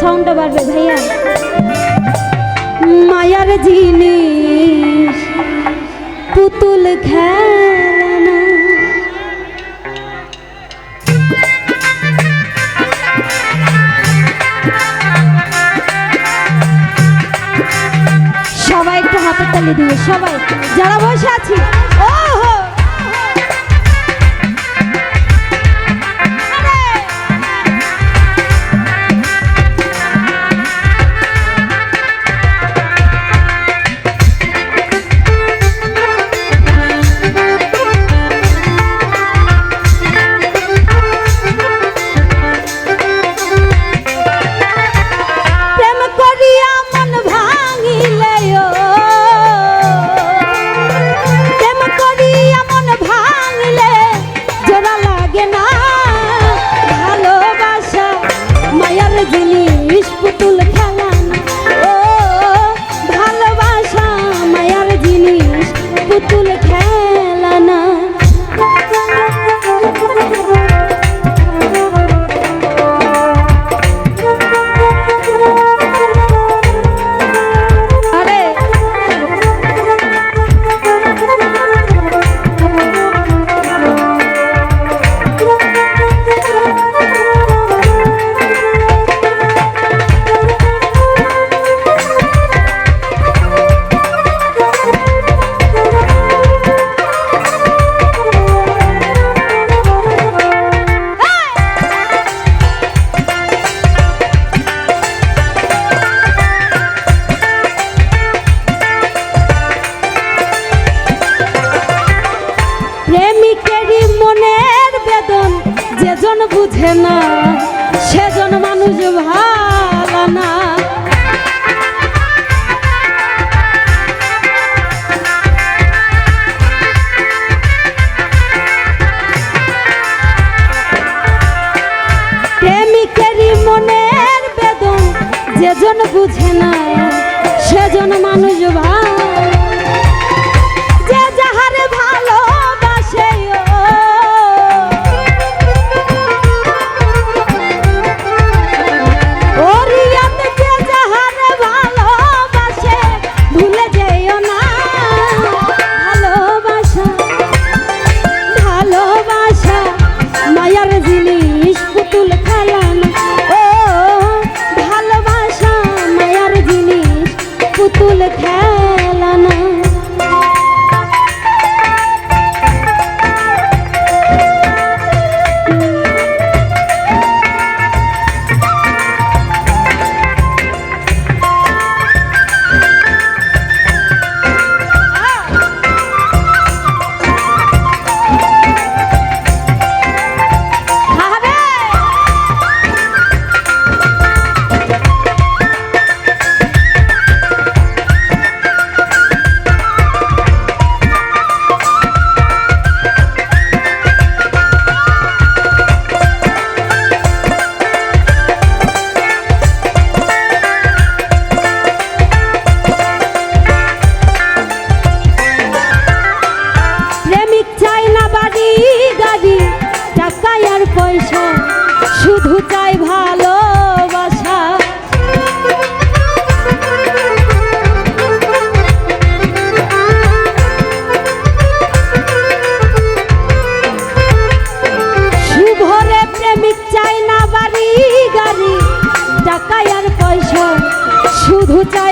সাউন্ডটা বাড়বে ভাইয়া। মায়ার জিনিস, পুতুল খেলনা। সবাই একটু হাতের তালি দিবে, সবাই। যারা বসে আছি। না সেজন মানুষ ভালো না। শুধু চাই